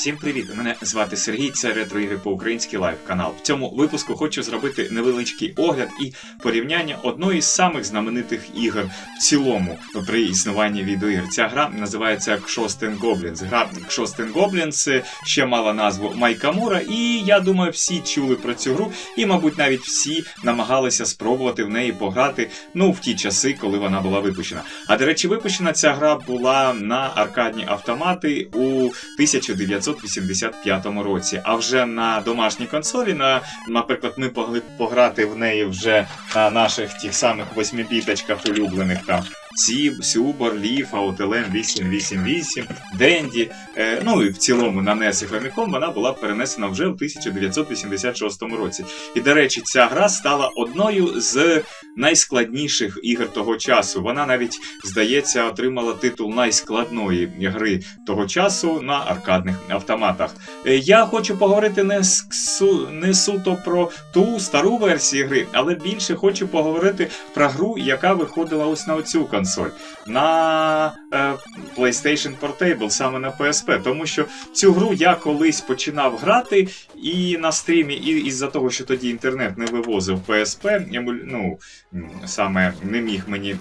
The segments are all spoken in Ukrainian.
Всім привіт! Мене звати Сергій. Це ретроігри по-українськи лайв канал. В цьому випуску хочу зробити невеличкий огляд і порівняння одної з самих знаменитих ігор в цілому при існуванні відеоігр. Ця гра називається Кшостен Goblins. Гра Кшостен Goblins ще мала назву Майкамура, і я думаю, всі чули про цю гру, і, мабуть, навіть всі намагалися спробувати в неї пограти ну в ті часи, коли вона була випущена. А до речі, випущена ця гра була на аркадні автомати у 1985 році. А вже на домашній консолі, на, наприклад, ми могли пограти в неї вже на наших тих самих восьмибіточках улюблених там. Сіб, Сюбор, Ліф, Аутелен 888, Денді. Е, ну і в цілому на NES і Famicom вона була перенесена вже в 1986 році. І, до речі, ця гра стала одною з найскладніших ігор того часу. Вона навіть, здається, отримала титул найскладної гри того часу на аркадних автоматах. Е, Я хочу поговорити не, не суто про ту стару версію гри, але більше хочу поговорити про гру, яка виходила ось на оцю консоль. На е, PlayStation Portable, саме на PSP. Тому що цю гру я колись починав грати і на стрімі, і із-за того, що тоді інтернет не вивозив PSP, ну, саме не міг мені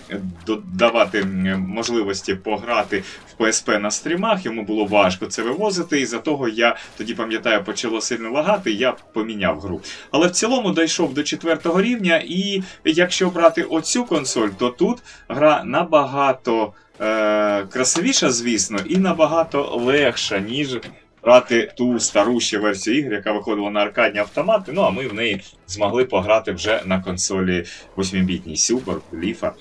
давати можливості пограти в PSP на стрімах, йому було важко це вивозити, і за того я тоді пам'ятаю, почало сильно лагати, я поміняв гру. Але в цілому дійшов до четвертого рівня, і якщо брати оцю консоль, то тут гра набагато е, красивіша, звісно, і набагато легша, ніж брати ту стару версію ігр, яка виходила на аркадні автомати. Ну а ми в неї змогли пограти вже на консолі 8-бітній Сюбор, Ліфа,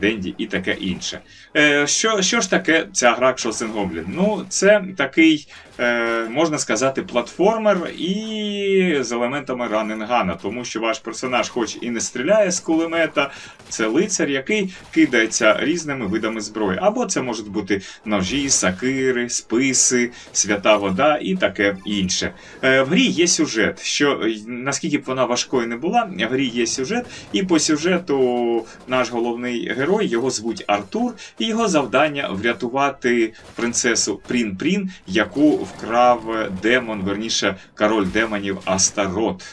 Денді і таке інше. Е, що, що ж таке ця гра Шосен Гоблін? Ну, це такий, е, можна сказати, платформер і з елементами раненгана, тому що ваш персонаж, хоч і не стріляє з кулемета, це лицар, який кидається різними видами зброї. Або це можуть бути ножі, сакири, списи, свята вода і таке інше. Е, в грі є сюжет, що наскільки б вона важкою не була, в грі є сюжет, і по сюжету наш головний герой його звуть Артур, і його завдання врятувати принцесу Прін-Прін, яку вкрав демон, верніше король демонів Астарот.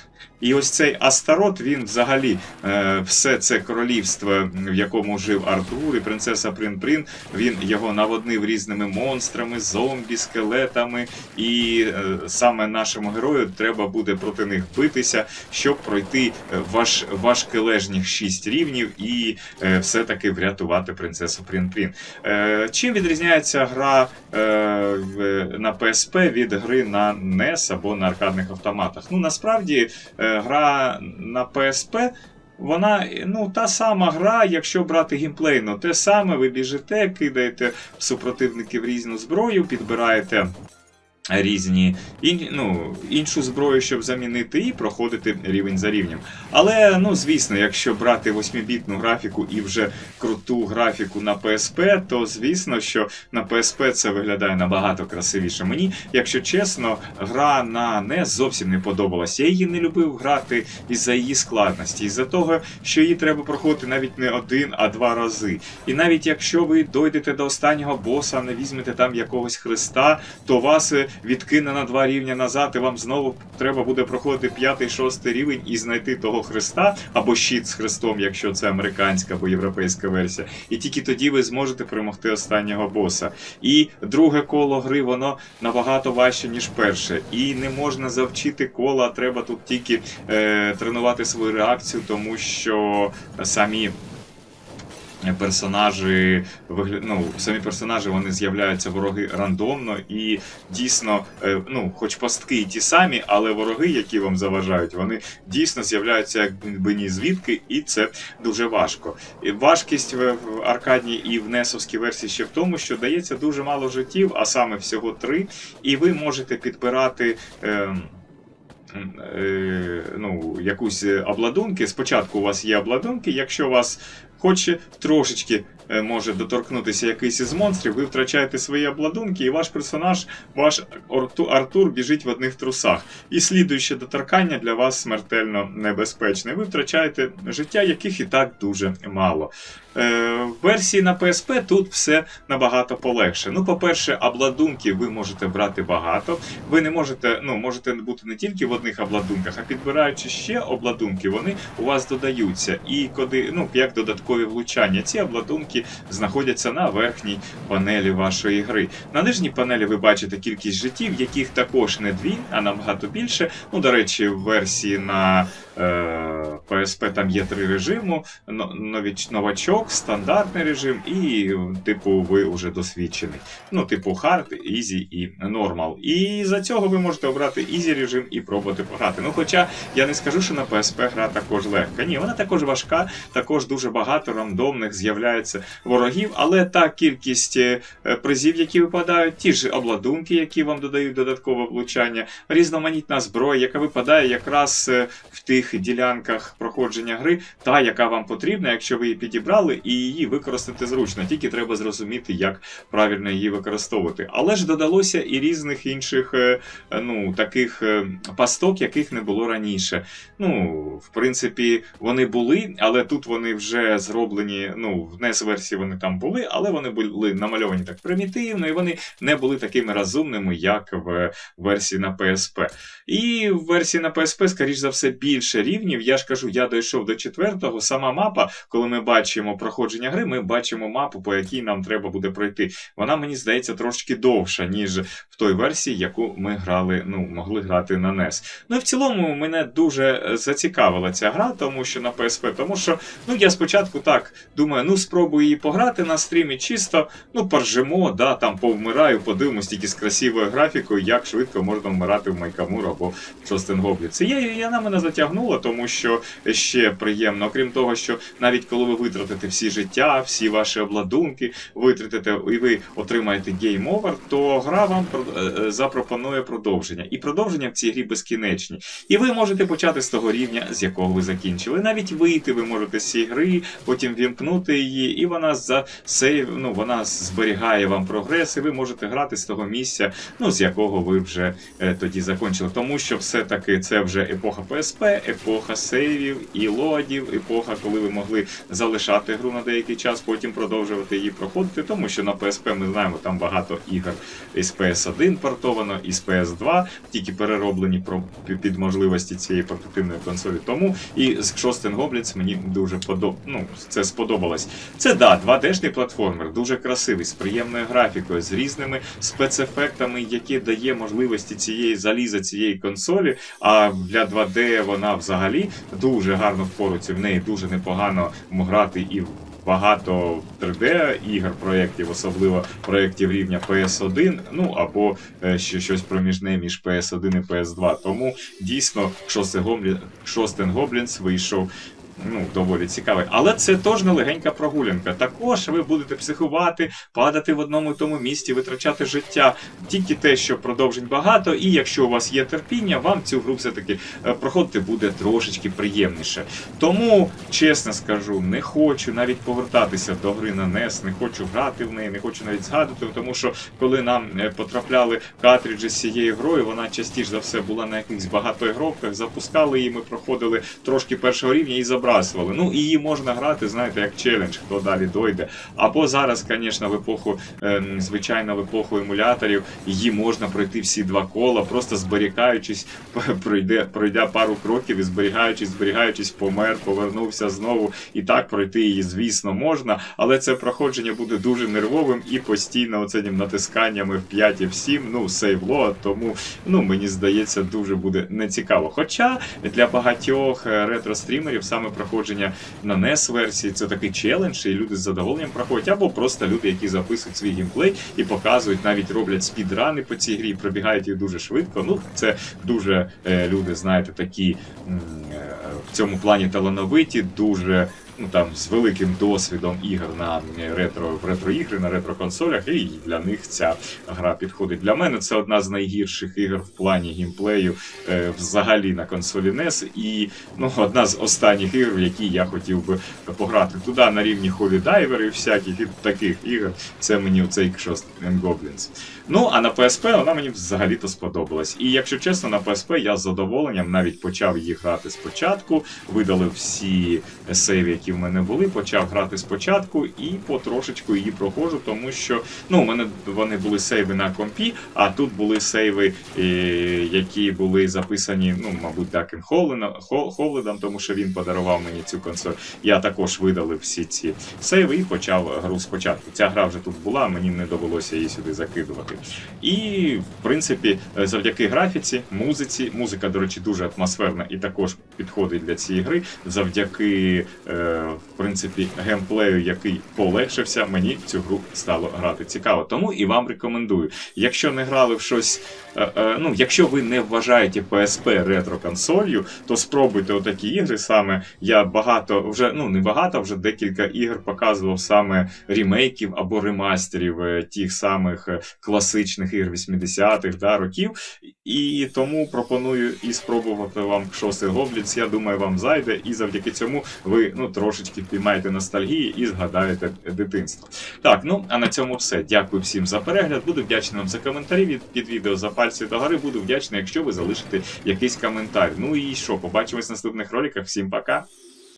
І ось цей Астарот, він взагалі е, все це королівство, в якому жив Артур і принцеса Прин-Прин, він його наводнив різними монстрами, зомбі, скелетами, і е, саме нашому герою треба буде проти них битися, щоб пройти е, важ, важкележніх шість рівнів і е, все-таки врятувати принцесу Прин-Прин. Е, чим відрізняється гра е, на PSP від гри на NES або на аркадних автоматах? Ну насправді е, гра на PSP. Вона ну та сама гра, якщо брати гімплейно, те саме, ви біжите, кидаєте супротивників різну зброю, підбираєте різні ін, ну, іншу зброю, щоб замінити, і проходити рівень за рівнем. Але ну звісно, якщо брати 8-бітну графіку і вже круту графіку на PSP, то звісно, що на PSP це виглядає набагато красивіше. Мені, якщо чесно, гра на NES зовсім не подобалась. Я її не любив грати із-за її складності, із-за того, що її треба проходити навіть не один, а два рази. І навіть якщо ви дойдете до останнього боса, не візьмете там якогось хреста, то вас е, відкине на два рівня назад, і вам знову треба буде проходити п'ятий, шостий рівень і знайти того хреста або щит з хрестом, якщо це американська або європейська версія. І тільки тоді ви зможете перемогти останнього боса. І друге коло гри воно набагато важче, ніж перше. І не можна завчити кола, треба тут тільки е, тренувати свою реакцію, тому що самі. Персонажі ну, самі персонажі вони з'являються вороги рандомно і дійсно, е, ну, хоч пастки ті самі, але вороги, які вам заважають, вони дійсно з'являються якби ні звідки, і це дуже важко. Важкість в, аркадній і в несовській версії ще в тому, що дається дуже мало життів, а саме всього три, і ви можете підбирати. Е, е, ну, якусь обладунки. Спочатку у вас є обладунки, якщо у вас хоче трошечки. е, Може доторкнутися якийсь із монстрів, ви втрачаєте свої обладунки, і ваш персонаж, ваш Артур, біжить в одних трусах. І слідуюче доторкання для вас смертельно небезпечне. Ви втрачаєте життя, яких і так дуже мало. Е, в версії на PSP тут все набагато полегше. Ну, по-перше, обладунки ви можете брати багато. Ви не можете, ну, можете бути не тільки в одних обладунках, а підбираючи ще обладунки, вони у вас додаються. І коли, ну, як додаткові влучання, ці обладунки знаходяться на верхній панелі вашої гри. На нижній панелі ви бачите кількість життів, яких також не дві, а набагато більше. Ну, до речі, в версії на е, PSP там є три новіч, новачок, стандартний режим і, типу, ви вже досвідчений. Ну, типу, hard, easy і normal. І за цього ви можете обрати easy режим і пробувати пограти. Ну, хоча я не скажу, що на PSP гра також легка. Ні, вона також важка, також дуже багато рандомних з'являється ворогів, але та кількість е, призів, які випадають, ті ж обладунки, які вам додають додаткове влучання, різноманітна зброя, яка випадає якраз е, в тих ділянках проходження гри, та, яка вам потрібна, якщо ви її підібрали, і її використати зручно. Тільки треба зрозуміти, як правильно її використовувати. Але ж додалося і різних інших е, ну, таких пасток, яких не було раніше. Ну, в принципі, вони були, але тут вони вже зроблені. Ну, в NES версії вони там були, але вони були намальовані так примітивно, і вони не були такими розумними, як в версії на PSP. І в версії на PSP, скоріш за все, більше рівнів. Я ж кажу, я дійшов до четвертого. Сама мапа, коли ми бачимо проходження гри, ми бачимо мапу, по якій нам треба буде пройти. Вона мені здається трошки довша, ніж в той версії, яку ми грали, ну, могли грати на NES. Ну і в цілому мене дуже е, зацікавила ця гра, тому що на PSP, тому що ну я спочатку так думаю, ну спробую її пограти на стрімі, чисто, ну поржемо, да, там повмираю, подивимось тільки з красивою графікою, як швидко можна вмирати в Майкамур або в Шостен Гоблі. Це є, і вона мене затягнула, тому що ще приємно, окрім того, що навіть коли ви витратите всі життя, всі ваші обладунки, витратите і ви отримаєте гейм овер, то гра вам е, е, запропонує продовження. І продовження в цій грі безкінечні. І ви можете почати з того рівня, з якого ви закінчили. Навіть вийти ви можете з цієї гри, потім вімкнути її, і вона за сейв, ну вона зберігає вам прогрес, і ви можете грати з того місця, ну з якого ви вже е, тоді закінчили. Тому що все-таки це вже епоха PSP, епоха сейвів і лодів, епоха, коли ви могли залишати гру на деякий час, потім продовжувати її проходити. Тому що на PSP ми знаємо, там багато ігор із PS1 портовано, із PS2, тільки перероблені під можливості цієї портативної консолі. Тому і з Шостен Goblins мені дуже подоб... ну, це сподобалось. Це да, 2D-шний платформер, дуже красивий, з приємною графікою, з різними спецефектами, які дає можливості цієї заліза цієї консолі. А для 2D вона взагалі дуже гарно впорується. В неї дуже непогано грати і в Багато 3D ігор проєктів, особливо проєктів рівня PS1, ну або е, ще щось проміжне між PS1 і PS2. Тому дійсно Шостен Гоблінс вийшов ну, доволі цікавий. Але це теж не легенька прогулянка. Також ви будете психувати, падати в одному тому місці, витрачати життя. Тільки те, що продовжень багато, і якщо у вас є терпіння, вам цю гру все-таки е, проходити буде трошечки приємніше. Тому, чесно скажу, не хочу навіть повертатися до гри на NES, не хочу грати в неї, не хочу навіть згадувати, тому що коли нам е, потрапляли картриджі з цією грою, вона частіше за все була на якихось багатоігровках, запускали її, ми проходили трошки першого рівня і забрасували. Ну і її можна грати, знаєте, як челендж, хто далі дойде. Або зараз, звісно, в епоху, ем, звичайно, в епоху емуляторів її можна пройти всі два кола, просто зберігаючись, пройде, пройде пару кроків і зберігаючись, зберігаючись, помер, повернувся знову. І так пройти її, звісно, можна, але це проходження буде дуже нервовим і постійно оцим натисканнями в 5 і в 7, ну, сейвло, тому ну, мені здається, дуже буде нецікаво. Хоча для багатьох е, ретро-стрімерів саме проходження на NES версії це такий челендж, і люди з задоволенням проходять, або просто люди, які записують свій геймплей і показують, навіть роблять спідрани по цій грі, пробігають їх дуже швидко. Ну, це дуже е, люди, знаєте, такі е, в цьому плані талановиті, дуже ну там з великим досвідом ігор на е, ретро в ретро-ігри, на ретро-консолях, і для них ця гра підходить. Для мене це одна з найгірших ігор в плані геймплею е, взагалі на консолі NES, і ну, одна з останніх ігор, в які я хотів би пограти. Туди на рівні Diver і всяких і таких ігор. Це мені цей and Goblins. Ну, а на PSP вона мені взагалі-то сподобалась. І якщо чесно, на PSP я з задоволенням навіть почав її грати спочатку, видалив всі сейви, які в мене були, почав грати спочатку і потрошечку її проходжу, тому що ну, у мене вони були сейви на компі, а тут були сейви, е, які були записані, ну, мабуть, Дакен Ховледом, тому що він подарував мені цю консоль. Я також видалив всі ці сейви і почав гру спочатку. Ця гра вже тут була, мені не довелося її сюди закидувати. І, в принципі, е, завдяки графіці, музиці, музика, до речі, дуже атмосферна і також підходить для цієї гри. Завдяки, е, в принципі, геймплею, який полегшився, мені цю гру стало грати цікаво. Тому і вам рекомендую. Якщо не грали в щось, е, е, ну, якщо ви не вважаєте PSP ретро-консолью, то спробуйте отакі ігри. Саме я багато вже ну не багато, вже декілька ігор показував саме рімейків або ремастерів е, тих самих класичних ігр 80-х да, років. І тому пропоную і спробувати вам шостий Гоблінс. Я думаю, вам зайде, і завдяки цьому ви ну трошечки піймаєте ностальгії і згадаєте дитинство. Так, ну а на цьому все. Дякую всім за перегляд. Буду вдячний вам за коментарі від під відео за пальці до гори. Буду вдячний, якщо ви залишите якийсь коментар. Ну і що, побачимось в наступних роликах. Всім пока.